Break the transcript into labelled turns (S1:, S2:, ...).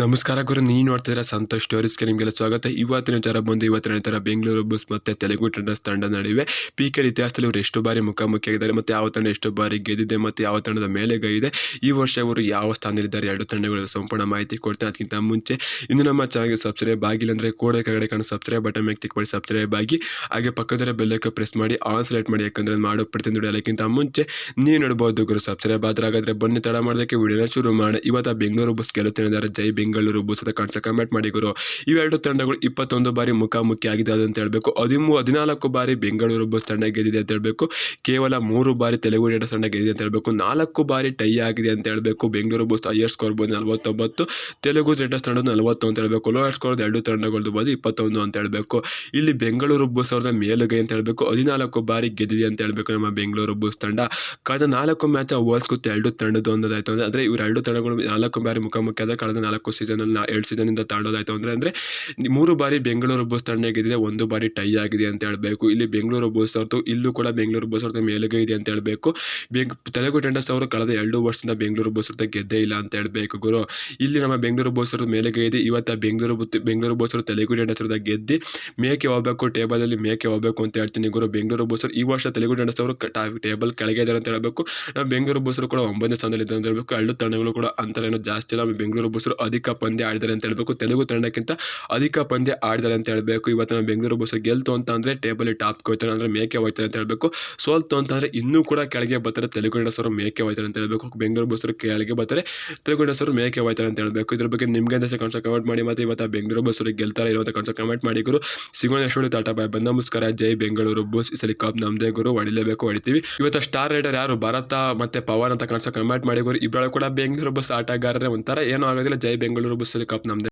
S1: ನಮಸ್ಕಾರ ಗುರು ನೀವು ಸಂತೋಷ ಸಂತೋಷ್ ಸ್ಟೋರೀಸ್ಗೆ ನಿಮಗೆಲ್ಲ ಸ್ವಾಗತ. ಇವತ್ತಿನ ವಿಚಾರ ಬಂದು, ಇವತ್ತಿನ ವಿಚಾರ ಬೆಂಗಳೂರು ಬಸ್ ಮತ್ತು ತೆಲುಗು ಟ್ರೆಂಡರ್ಸ್ ತಂಡ ನಡುವೆ ಪಿ ಕೆ ಇತಿಹಾಸದಲ್ಲಿ ಅವರು ಎಷ್ಟು ಬಾರಿ ಮುಖಾಮುಖಿಯಾಗಿದ್ದಾರೆ ಮತ್ತು ಯಾವ ತಂಡ ಎಷ್ಟು ಬಾರಿ ಗೆದ್ದಿದೆ ಮತ್ತು ಯಾವ ತಂಡದ ಮೇಲೆ ಗೈದೆ ಈ ವರ್ಷ ಅವರು ಯಾವ ಸ್ಥಾನದಲ್ಲಿದ್ದಾರೆ, ಎರಡು ತಂಡಗಳ ಸಂಪೂರ್ಣ ಮಾಹಿತಿ ಕೊಡ್ತಾರೆ ಅದಕ್ಕಿಂತ ಮುಂಚೆ ಇನ್ನು ನಮ್ಮ ಚಾನಲ್ಗೆ ಸಬ್ಸ್ಕ್ರೈಬ್ ಆಗಿಲ್ಲ ಅಂದರೆ ಕೂಡ ಕೆಳಗಡೆ ಕಾಣೋ ಸಬ್ಸ್ಕ್ರೈಬ್ ಬಟನ್ ಮೇಲೆ ಕ್ಲಿಕ್ ಮಾಡಿ ಸಬ್ಸ್ಕ್ರೈಬ್ ಆಗಿ. ಹಾಗೆ ಪಕ್ಕದಲ್ಲಿ ಬೆಲ್ಲಕ್ಕೆ ಪ್ರೆಸ್ ಮಾಡಿ ಆನ್ ಸೆಲೆಕ್ಟ್ ಮಾಡಿ, ಯಾಕಂದರೆ ಮಾಡೋ ವಿಡಿಯೋ ಅದಕ್ಕಿಂತ ಮುಂಚೆ ನೀವು ನೋಡ್ಬೋದು ಗುರು ಸಬ್ಸ್ಕ್ರೈಬ್ ಆದ್ರೆ ಹಾಗಾದರೆ ಬನ್ನಿ, ತಡ ಮಾಡೋದಕ್ಕೆ ವಿಡಿಯೋನ ಶುರು ಮಾಡಿ ಇವತ್ತು ಬೆಂಗಳೂರು ಬಸ್ ಗೆಲ್ಲುತ್ತಿದ್ದಾರೆ. ಜೈ ಬೆಂಗಳೂರು ಬುಸದ ಕಾಣಿಸ ಕಮೆಂಟ್ ಮಾಡಿ ಗುರು. ಇವೆರಡು ತಂಡಗಳು ಇಪ್ಪತ್ತೊಂದು ಬಾರಿ ಮುಖಾಮುಖಿ ಆಗಿದೆ ಅಂತ ಹೇಳಬೇಕು. ಹದಿಮೂ ಹದಿನಾಲ್ಕು ಬಾರಿ ಬೆಂಗಳೂರು ಬಸ್ ತಂಡ ಗೆದ್ದಿದೆ ಅಂತ ಹೇಳಬೇಕು. ಕೇವಲ ಮೂರು ಬಾರಿ ತೆಲುಗು ಡೇಟಾ ತಂಡ ಗೆದ್ದಿದೆ ಅಂತ ಹೇಳಬೇಕು. ನಾಲ್ಕು ಬಾರಿ ಟೈ ಆಗಿದೆ ಅಂತ ಹೇಳಬೇಕು. ಬೆಂಗಳೂರು ಬಸ್ ಹೈಯರ್ ಸ್ಕೋರ್ ಬಂದು ನಲವತ್ತೊಂಬತ್ತು, ತೆಲುಗು ಡೇಟಸ್ ತಂಡ ನಲವತ್ತು ಅಂತ ಹೇಳಬೇಕು. ಲೋಯರ್ ಸ್ಕೋರ್ ಎರಡು ತಂಡಗಳು ಬಂದು ಇಪ್ಪತ್ತೊಂದು ಅಂತ ಹೇಳಬೇಕು. ಇಲ್ಲಿ ಬೆಂಗಳೂರು ಬಸ್ ಅವ್ರನ್ನ ಮೇಲುಗೈ ಅಂತ ಹೇಳಬೇಕು. ಹದಿನಾಲ್ಕು ಬಾರಿ ಗೆದ್ದಿದೆ ಅಂತ ಹೇಳಬೇಕು ನಮ್ಮ ಬೆಂಗಳೂರು ಬಸ್ ತಂಡ. ಕಳೆದ ನಾಲ್ಕು ಮ್ಯಾಚ್ ಹೋಲಿಸ್ಕೊತ್ತೆ ಎರಡು ತಂಡದ ಒಂದಾಯ್ತು ಅಂದರೆ ಇವರು ಎರಡು ತಂಡಗಳು ನಾಲ್ಕು ಬಾರಿ ಮುಖಾಮುಖಿ ಆದ ಕಳೆದ ನಾಲ್ಕು ಸೀಸನಲ್ಲಿ ಎರಡು ಸೀಸನಿಂದ ತಾಂಡೋದಾಯ್ತು ಅಂದರೆ ಅಂದರೆ ಮೂರು ಬಾರಿ ಬೆಂಗಳೂರು ಬಸ್ ತಂಡ ಆಗಿದೆ ಒಂದು ಬಾರಿ ಟೈ ಆಗಿದೆ ಅಂತ ಹೇಳಬೇಕು. ಇಲ್ಲಿ ಬೆಂಗಳೂರು ಬಸ್ ಅವ್ರದ್ದು ಇಲ್ಲೂ ಕೂಡ ಬೆಂಗಳೂರು ಬಸ್ ಅವ್ರದ್ದು ಮೇಲುಗೈ ಇದೆ ಅಂತ ಹೇಳಬೇಕು. ಬೆಂಗ್ ತೆಲುಗು ಟೆಂಡರ್ಸ್ ಅವರು ಕಳೆದ ಎರಡು ವರ್ಷದಿಂದ ಬೆಂಗಳೂರು ಬಸ್ ಅವ್ರದ್ದು ಗೆದ್ದೇ ಇಲ್ಲ ಅಂತ ಹೇಳಬೇಕು ಗುರು. ಇಲ್ಲಿ ನಮ್ಮ ಬೆಂಗಳೂರು ಬಸ್ ಅವ್ರದ್ದು ಮೇಲುಗೈ ಇದೆ. ಇವತ್ತು ಬೆಂಗಳೂರು ಬೆಂಗಳೂರು ಬಸ್ ಅವರು ತೆಲುಗು ಟೆಂಡರ್ಸ್ ಅವ್ರದ್ದು ಗೆದ್ದು ಮೇಕೆ ಹೋಗಬೇಕು ಟೇಬಲಲ್ಲಿ ಮೇಕೆ ಹೋಗಬೇಕು ಅಂತ ಹೇಳ್ತೀನಿ ಗುರು. ಬೆಂಗಳೂರು ಬಸ್ ಈ ವರ್ಷ ತೆಲುಗು ಟೆಂಡರ್ಸ್ ಅವರು ಟೇಬಲ್ ಕೆಳಗೆ ಇದ್ದಾರೆ ಅಂತ ಹೇಳಬೇಕು. ನಮ್ಮ ಬೆಂಗಳೂರು ಬಸ್ಸರು ಕೂಡ ಒಂಬತ್ತನೇ ಸ್ಥಾನದಲ್ಲಿ ಅಂತ ಹೇಳಬೇಕು. ಎರಡು ತಂಡಗಳು ಕೂಡ ಅಂತರ ಏನೋ ಜಾಸ್ತಿ ಇಲ್ಲ. ಬೆಂಗಳೂರು ಬಸ್ಸರು ಅಧಿಕ ಪಂದ್ಯ ಆಡಿದ್ದಾರೆ ಅಂತ ಹೇಳಬೇಕು. ತೆಲುಗು ತಂಡಕ್ಕಿಂತ ಅಧಿಕ ಪಂದ್ಯ ಆಡಿದ್ದಾರೆ ಅಂತ ಹೇಳಬೇಕು. ಇವತ್ತು ಬೆಂಗಳೂರು ಬಸ್ ಗೆಲ್ತು ಅಂತ ಅಂದರೆ ಟೇಬಲ್ ಟಾಪ್ ಹೋಗ್ತಾರೆ ಅಂದರೆ ಮೇಕೆ ಹೋಗ್ತಾರೆ ಅಂತ ಹೇಳಬೇಕು. ಸೋಲ್ತು ಅಂತಂದರೆ ಇನ್ನೂ ಕೂಡ ಕೆಳಗೆ ಬರ್ತಾರೆ. ತೆಲುಗು ಇಂಡಸ್ಟರು ಮೇಕೆ ಹೋಗ್ತಾರೆ ಅಂತ ಹೇಳಬೇಕು. ಬೆಂಗಳೂರು ಬಸ್ಸರು ಕೆಳಗೆ ಬರ್ತಾರೆ. ತೆಲುಗು ಇಂಡಸ್ಟರು ಮೇಕೆ ಹೋಗ್ತಾರೆ ಅಂತ ಹೇಳಬೇಕು. ಇದ್ರ ಬಗ್ಗೆ ನಿಮಗೆ ಅಂತ ಕನ್ಸ ಕಮೆಂಟ್ ಮಾಡಿ. ಮತ್ತು ಇವತ್ತು ಬೆಂಗಳೂರು ಬಸ್ಸರು ಗೆಲ್ತಾರೆ ಇರುವಂಥ ಕನ್ಸ ಕಮೆಂಟ್ ಮಾಡಿ ಗುರು. ಸಿಗೋಣ ಎಷ್ಟು ಟಾಟಾ ಬಾಯ್. ಬಂದ ನಮಸ್ಕಾರ ಜೈ ಬೆಂಗಳೂರು ಬಸ್ ಈ ಸಲ ಕಪ್ ಗುರು. ಹೊಡಿಲೇಬೇಕು, ಹೊಡಿತೀವಿ. ಇವತ್ತು ಸ್ಟಾರ್ ರೈಡರ್ ಯಾರು? ಭಾರತ ಮತ್ತೆ ಪವನ್ ಅಂತ ಕಾಣಿಸೋ ಕಮೆಂಟ್ ಮಾಡಿ ಗುರು. ಕೂಡ ಬೆಂಗಳೂರು ಬಸ್ ಆಟಗಾರರೇ. ಒಂಥರ ಏನೂ ಆಗೋದಿಲ್ಲ. ಜೈ ಬೆಂಗಳೂರು ಬಸ್ಸಲ್ಲಿ ಕಪ್ ನಮ್ಮದೇ